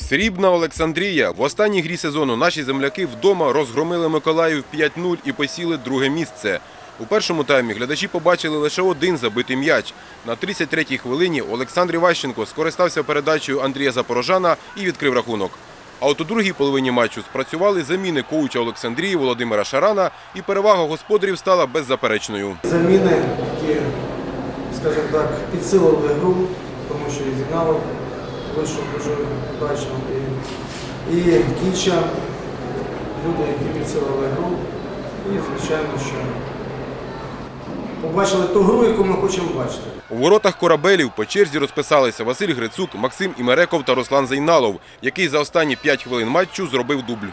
Срібна Олександрія. В останній грі сезону наші земляки вдома розгромили Миколаїв 5-0 і посіли друге місце. У першому таймі глядачі побачили лише один забитий м'яч. На 33-й хвилині Олександр Іващенко скористався передачею Андрія Запорожана і відкрив рахунок. А от у другій половині матчу спрацювали заміни коуча Олександрії Володимира Шарана, і перевага господарів стала беззаперечною. Заміни, які, скажімо так, підсилили гру, тому що і Зігналов вийшов дуже удачно. І, і Кіча, люди, які підсилили гру. І, звичайно, що побачили ту гру, яку ми хочемо бачити. У воротах корабелів по черзі розписалися Василь Грицук, Максим Імереков та Руслан Зайналов, який за останні 5 хвилин матчу зробив дубль.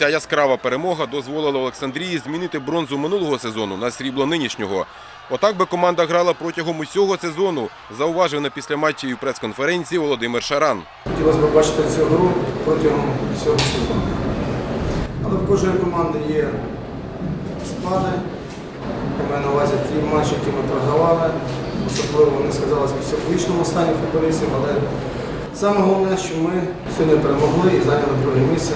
Ця яскрава перемога дозволила Олександрії змінити бронзу минулого сезону на срібло нинішнього. Отак би команда грала протягом усього сезону, зауважив на післяматчевій прес-конференції Володимир Шаран. Хотілося б бачити цю гру протягом всього сезону. Але в кожної команди є спади. Я маю на увазі ті матчі, які ми програвали. Особливо вони сказалися в психологічному стані футболістів, але саме головне, що ми сьогодні перемогли і зайняли друге місце.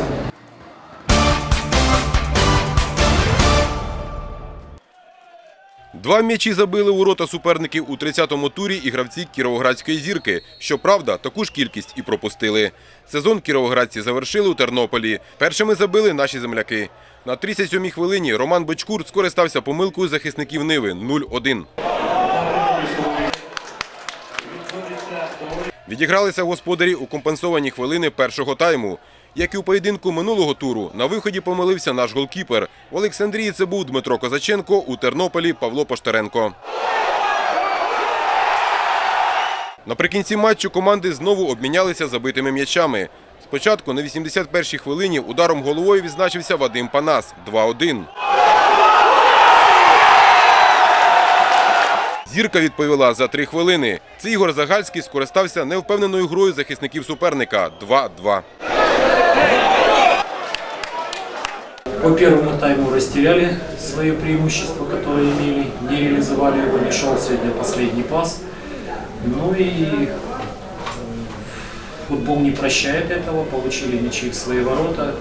Два м'ячі забили у рота суперників у 30-му турі і гравці Кіровоградської зірки. Щоправда, таку ж кількість і пропустили. Сезон кіровоградці завершили у Тернополі. Першими забили наші земляки. На 37-й хвилині Роман Бочкур скористався помилкою захисників Ниви 0-1. Відігралися господарі у компенсовані хвилини першого тайму. Як і у поєдинку минулого туру, на виході помилився наш голкіпер. В Олександрії це був Дмитро Козаченко, у Тернополі Павло Поштаренко. Наприкінці матчу команди знову обмінялися забитими м'ячами. Спочатку на 81-й хвилині ударом головою відзначився Вадим Панас 2-1. Зірка відповіла за три хвилини. Це Ігор Загальський скористався невпевненою грою захисників суперника 2-2. По первому тайму растеряли свое преимущество, которое имели, не реализовали его, не шел сегодня последний пас. Ну и э, футбол не прощает этого, получили мячи в свои ворота,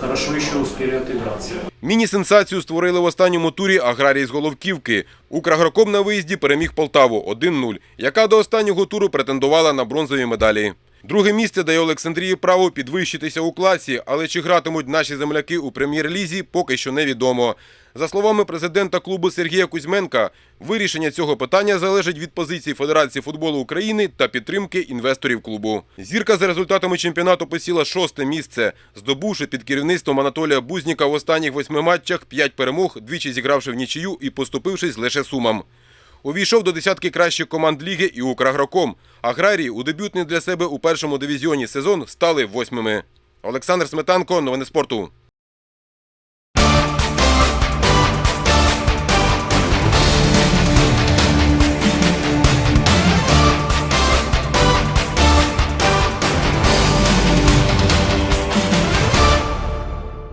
хорошо еще успели отыграться. Міні-сенсацію створили в останньому турі аграрії з Головківки. Украгроком на виїзді переміг Полтаву 1-0, яка до останнього туру претендувала на бронзові медалі. Друге місце дає Олександрії право підвищитися у класі, але чи гратимуть наші земляки у прем'єр-лізі, поки що невідомо. За словами президента клубу Сергія Кузьменка, вирішення цього питання залежить від позиції Федерації футболу України та підтримки інвесторів клубу. Зірка за результатами чемпіонату посіла шосте місце, здобувши під керівництвом Анатолія Бузніка в останніх восьми матчах п'ять перемог, двічі зігравши в нічию і поступившись лише сумам. Увійшов до десятки кращих команд ліги і Украгроком. Аграрії у дебютний для себе у першому дивізіоні сезон стали восьмими. Олександр Сметанко, новини спорту.